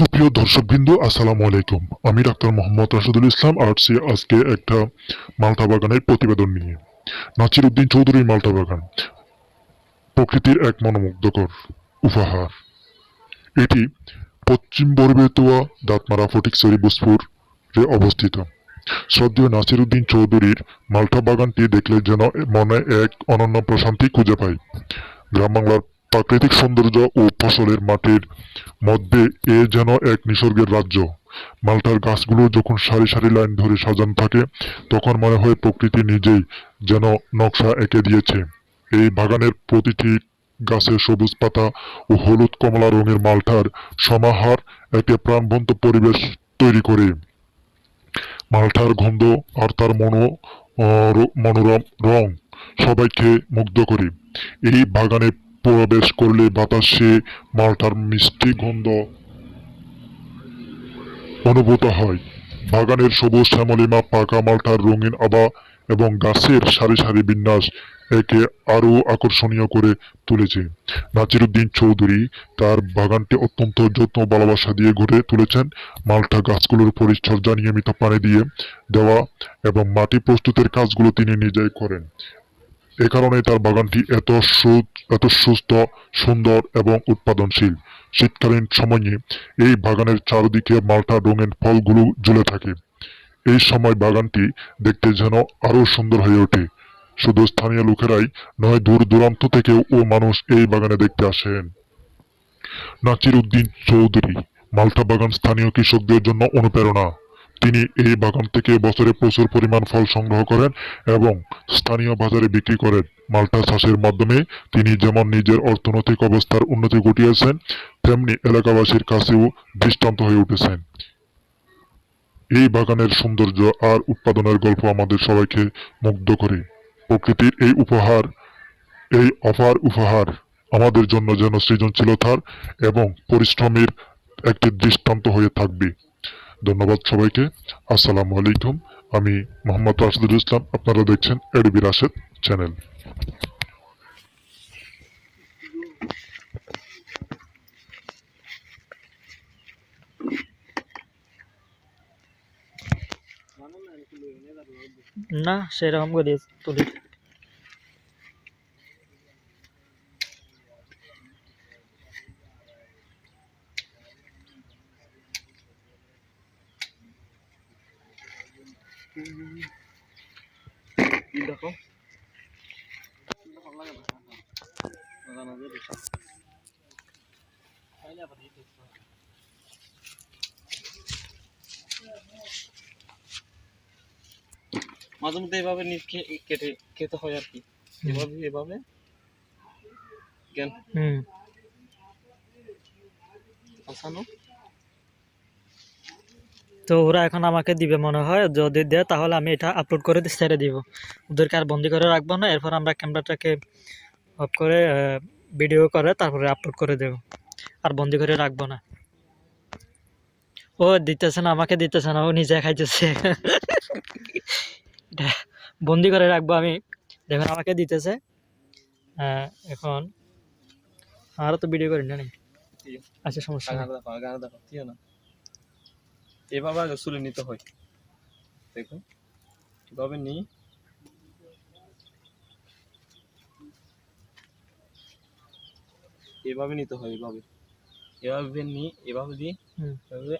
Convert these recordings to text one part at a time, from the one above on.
সুপ্রিয় দর্শকবৃন্দ, আসসালামু আলাইকুম। আমি ডাক্তার মোহাম্মদ রাশিদুল ইসলাম আসছি আজকে একটা মালটা বাগানের প্রতিবেদন নিয়ে। নাসির উদ্দিন চৌধুরীর মালটা বাগান, প্রকৃতির এক মনোমুগ্ধকর উপহার। এটি পশ্চিম বরবেতুয়া দাঁতমারা ফটিকছড়ি বুসপুরে অবস্থিত। শ্রদ্ধেয় নাসির উদ্দিন চৌধুরীর মালটা বাগানটি দেখলে যেন মনে এক অনন্য প্রশান্তি খুঁজে পাই গ্রাম বাংলার প্রাকৃতিক সৌন্দর্য ও ফসলের মাটির মধ্যে এ যেন এক নিসর্গের রাজ্য। মালটার গাছগুলো যখন সারি সারি লাইন ধরে সাজানো থাকে, তখন মনে হয় প্রকৃতি নিজেই যেন নকশা এঁকে দিয়েছে। এই বাগানের প্রতিটি গাছের সবুজ পাতা ও হলুদ কমলা রঙের মালটার সমাহার একে প্রাণবন্ত পরিবেশ তৈরি করে। মালটার গন্ধ আর তার মনো মনোরম রং সবাইকে মুগ্ধ করে। এই বাগানে প্রবেশ করলে বাতাসে মালটার মিষ্টি গন্ধ অনুভূত হয়। বাগানের সবুজ শ্যামলিমা পাকা মালটার রঙিন আবা এবং গাছের সারি সারি বিন্যাস একে আরও আকর্ষণীয় করে তুলেছে। নাজিরুদ্দিন চৌধুরী তার বাগানটি অত্যন্ত যত্ন ভালোবাসা দিয়ে গড়ে তুলেছেন। মালটা গাছগুলোর পরিচর্যা নিয়মিত পানি দিয়ে দেওয়া এবং মাটি প্রস্তুতের কাজগুলো তিনি নিজেই করেন। এ কারণে তার বাগানটি এত সু- এত সুস্থ, সুন্দর এবং উৎপাদনশীল। শীতকালীন সময়ে এই বাগানের চারদিকে মাল্টা রঙের ফলগুলো ঝুলে থাকে। এই সময় বাগানটি দেখতে যেন আরও সুন্দর হয়ে ওঠে। শুধু স্থানীয় লোকেরাই নয়, দূর দূরান্ত থেকেও ও মানুষ এই বাগানে দেখতে আসেন। নাচির উদ্দিন চৌধুরী, মালটা বাগান স্থানীয় কৃষকদের জন্য অনুপ্রেরণা। তিনি এই বাগান থেকে বছরে প্রচুর পরিমাণ ফল সংগ্রহ করেন এবং স্থানীয় বাজারে বিক্রি করেন। মাল্টা চাষের মাধ্যমে তিনি যেমন নিজের অর্থনৈতিক অবস্থার উন্নতি ঘটিয়েছেন, তেমনি এলাকাবাসীর কাছেও দৃষ্টান্ত হয়ে উঠেছেন। এই বাগানের সৌন্দর্য আর উৎপাদনের গল্প আমাদের সবাইকে মুগ্ধ করে। প্রকৃতির এই উপহার, এই অফার উপহার আমাদের জন্য যেন সৃজনশীলতার এবং পরিশ্রমের একটি দৃষ্টান্ত হয়ে থাকবে। ধন্যবাদ সবাইকে। আসসালামু আলাইকুম। আমি মোহাম্মদ রাশিদুল ইসলাম আপনারা দেখছেন এডিবি রাশেদ চ্যানেল। না সেরকম করে তুলি। দেখো। মাঝে মধ্যে এভাবে নিচ কেটে খেতে হয় আর কি। এভাবে এভাবে। জ্ঞান। হুম। আসানো। তো ওরা এখন আমাকে দিবে মনে হয় যদি দেয় তাহলে আমি এটা আপলোড করে ছেড়ে দিব। ওদেরকে আর বন্দি করে রাখব না এরপর আমরা ক্যামেরাটাকে অফ করে ভিডিও করে তারপরে আপলোড করে দেব। আর বন্দি করে রাখব না। ও দিতেছে না আমাকে দিতেছে না ও নিজে খাইতেছে। বন্দি করে রাখব আমি। দেখুন আমাকে দিতেছে। এখন আরও তো ভিডিও করি না আচ্ছা সমস্যা না। এভাবে চুলে নিতে হয়। দেখো এভাবে নি এভাবে নিতে হয় এভাবে। এভাবে নি এভাবে দি হুম। এভাবে।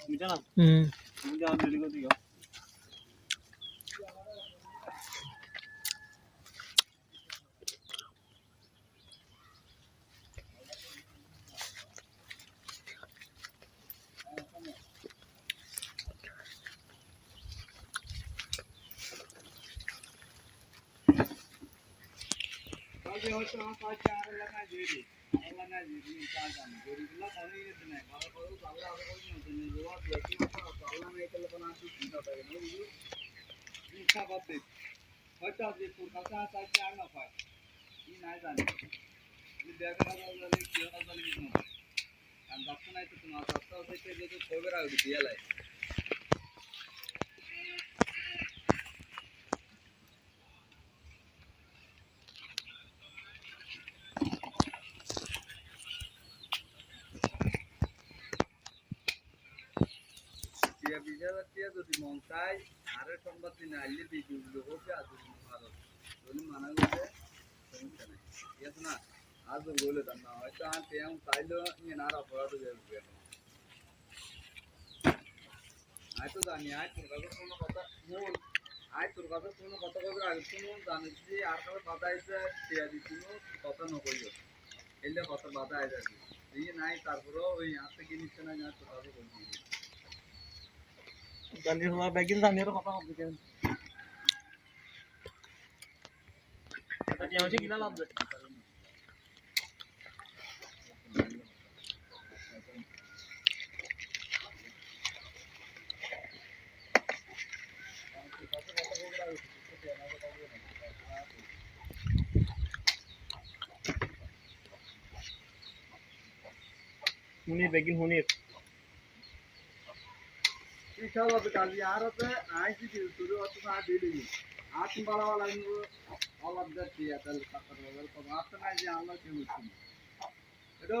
বুঝছ না? হুম। তুমি যা রেডি করে হয়তো যে কলকাতা চাইছে আর না পায় কি নাই জানি দেখা যাবে কি হবে কারণ দশটা নাই তো তোমার দশটা থেকে যদি খবর আগে দিয়ে লাগে দিও যদি মন চাই আরে সংবাদ দিনে আইলে দিয়ে দিল হোক যদি ভারত যদি মানা করতে সমস্যা ঠিক না আজ বলে দেন না হয়তো আর তেম চাইলেও নিয়ে আর অপরাধ হয়ে যাবে আয় তো জানি আয় তোর কাছে কোনো কথা মন আয় তোর কাছে কোনো কথা কবে আগে শুনুন জানিস যে আর কাছে কথা আইছে টিয়া দি কোনো কথা ন কইও এলে কথা বাধা আই যাবে এই নাই তারপরেও ওই হাত থেকে নিচ্ছে না না তোর কাছে বলছি জানি হওয়া ব্যাগিন জানি আর কথা হবে কেন এটা কি হচ্ছে কিনা লাভ হুনির বেগিন হুনির বিশাল হবে কালি আর হতে আইসি দিল শুরু হতে না দিলি আর তুমি বালা বালা নিব অলাপ দেখছি তাহলে কাকার বাবার কথা আর তো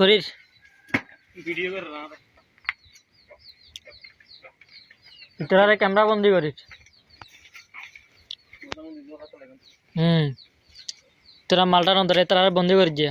করে। না তোরা ক্যামেরা বন্দি করিস হুম। তোরা মালটার অন্তরে তোরা বন্দি করিস যা।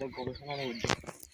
লক্ষ্য কথা বলতে হুম আমার বাগান ধরো ধরো আমরা গবেষণা করছি